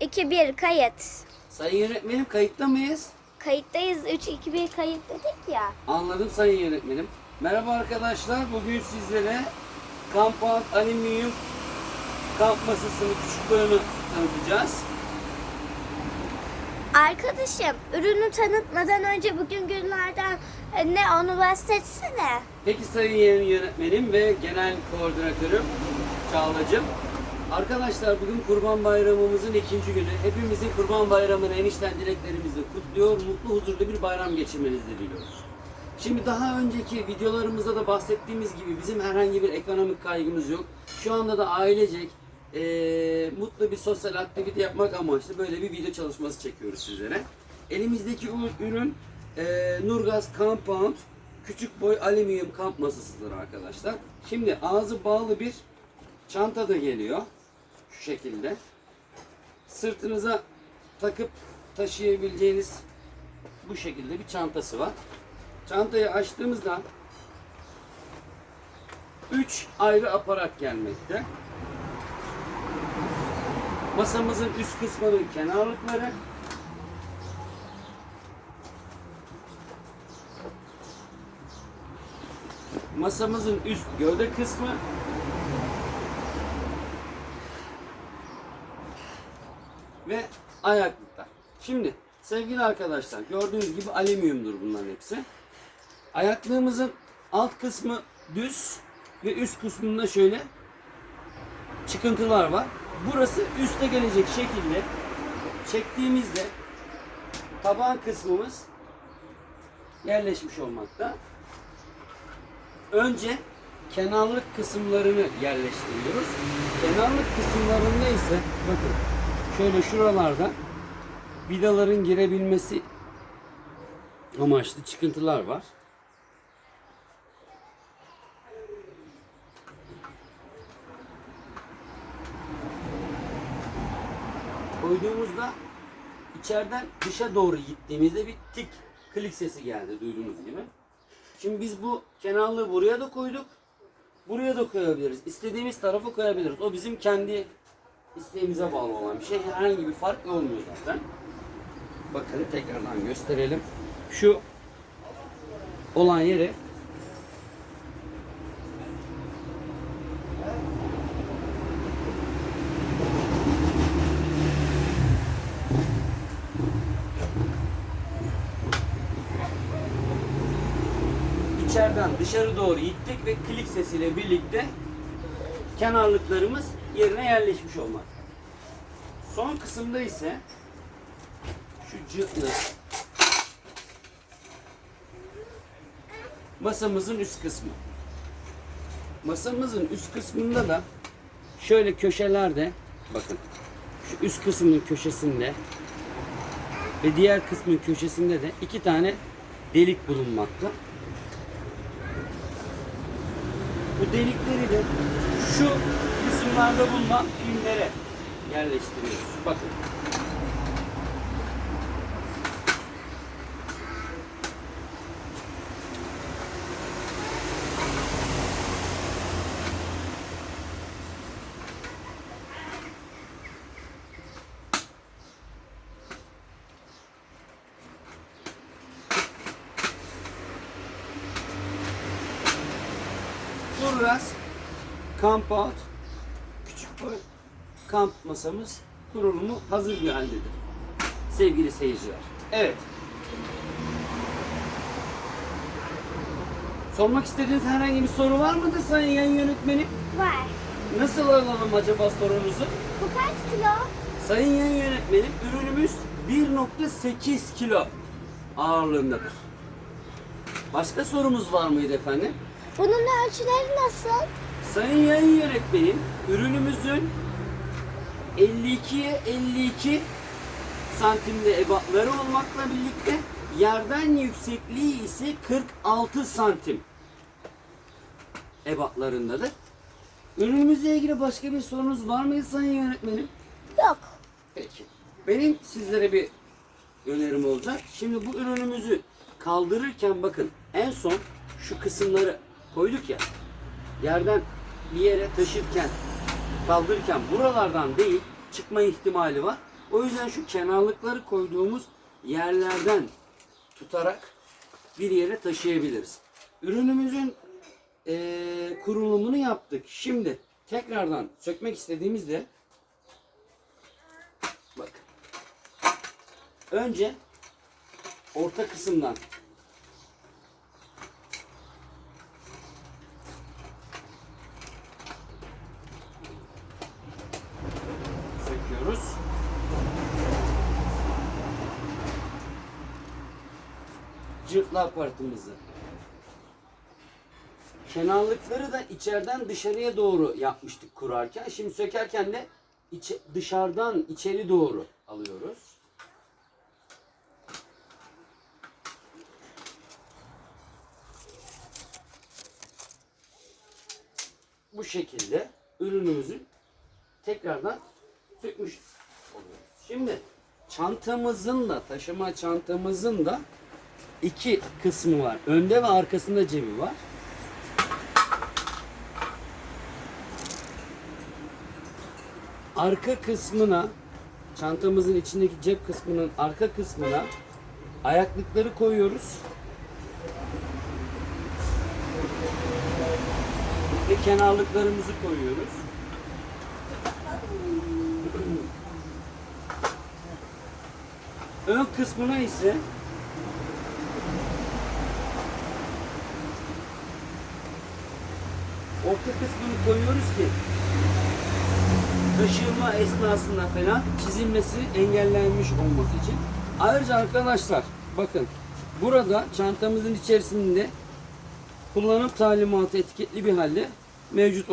2-1 kayıt. Sayın yönetmenim kayıtta mıyız? Kayıttayız. 3-2-1 kayıt dedik ya. Anladım sayın yönetmenim. Merhaba arkadaşlar. Bugün sizlere Compound Alüminyum kamp masasını küçük tanıtacağız. Arkadaşım ürünü tanıtmadan önce bugün günlerden e, ne onu bahsetsene. Peki sayın yönetmenim ve genel koordinatörüm Çağla'cığım. Arkadaşlar bugün Kurban Bayramımızın ikinci günü. Hepimizin Kurban Bayramı'nı enişten dileklerimizle kutluyor. Mutlu huzurlu bir bayram geçirmenizi diliyoruz. Şimdi daha önceki videolarımızda da bahsettiğimiz gibi bizim herhangi bir ekonomik kaygımız yok. Şu anda da ailecek eee, mutlu bir sosyal aktivite yapmak amaçlı böyle bir video çalışması çekiyoruz sizlere. Elimizdeki ürün eee, Nurgaz Compound küçük boy alüminyum kamp masasıdır arkadaşlar. Şimdi ağzı bağlı bir çanta da geliyor. Şu şekilde. Sırtınıza takıp taşıyabileceğiniz bu şekilde bir çantası var. Çantayı açtığımızda 3 ayrı aparat gelmekte. Masamızın üst kısmının kenarlıkları, masamızın üst gövde kısmı, ve ayaklıklar. Şimdi sevgili arkadaşlar gördüğünüz gibi alüminyumdur bunların hepsi. Ayaklığımızın alt kısmı düz ve üst kısmında şöyle çıkıntılar var. Burası üste gelecek şekilde çektiğimizde taban kısmımız yerleşmiş olmakta. Önce kenarlık kısımlarını yerleştiriyoruz. Kenarlık kısımlarında ise bakın şöyle şuralarda vidaların girebilmesi amaçlı çıkıntılar var. Koyduğumuzda içeriden dışa doğru gittiğimizde bir tik klik sesi geldi duyduğunuz gibi. Şimdi biz bu kenarlığı buraya da koyduk. Buraya da koyabiliriz. İstediğimiz tarafa koyabiliriz. O bizim kendi isteğimize bağlı olan bir şey. Herhangi bir fark olmuyor zaten. Bakın tekrardan gösterelim. Şu olan yere içeriden dışarı doğru ittik ve klik sesiyle birlikte kenarlıklarımız yerine yerleşmiş olmak. Son kısımda ise şu cıtlı masamızın üst kısmı. Masamızın üst kısmında da şöyle köşelerde bakın şu üst kısmın köşesinde ve diğer kısmın köşesinde de iki tane delik bulunmakta. Bu delikleri de şu kısımlarda bulunan pimlere yerleştiriyoruz. Bakın. Küçük boy kamp masamız kurulumu hazır bir haldedir. Sevgili seyirciler. Evet. Sormak istediğiniz herhangi bir soru var mıdır sayın yayın yönetmenim? Var. Nasıl alalım acaba sorunuzu? Bu kaç kilo? Sayın yayın yönetmenim ürünümüz 1.8 kilo ağırlığındadır. Başka sorumuz var mıydı efendim? Bunun ölçüleri nasıl? Sayın yayın yönetmenim, ürünümüzün 52'ye 52 santimde ebatları olmakla birlikte yerden yüksekliği ise 46 santim ebatlarındadır. Ürünümüzle ilgili başka bir sorunuz var mıydı sayın yönetmenim? Yok. Peki. Benim sizlere bir önerim olacak. Şimdi bu ürünümüzü kaldırırken bakın en son şu kısımları koyduk ya. Yerden bir yere taşırken kaldırırken buralardan değil çıkma ihtimali var. O yüzden şu kenarlıkları koyduğumuz yerlerden tutarak bir yere taşıyabiliriz. Ürünümüzün eee, kurulumunu yaptık. Şimdi tekrardan sökmek istediğimizde bak önce orta kısımdan Cırtla aparatımızı. Kenarlıkları da içeriden dışarıya doğru yapmıştık kurarken. Şimdi sökerken de içe- dışarıdan içeri doğru alıyoruz. Bu şekilde ürünümüzü tekrardan sökmüş oluyoruz. Şimdi çantamızın da taşıma çantamızın da iki kısmı var. Önde ve arkasında cebi var. Arka kısmına çantamızın içindeki cep kısmının arka kısmına ayaklıkları koyuyoruz. Ve kenarlıklarımızı koyuyoruz. Ön kısmına ise orta kısmını koyuyoruz ki taşıma esnasında falan çizilmesi engellenmiş olması için. Ayrıca arkadaşlar bakın burada çantamızın içerisinde kullanım talimatı etiketli bir halde mevcut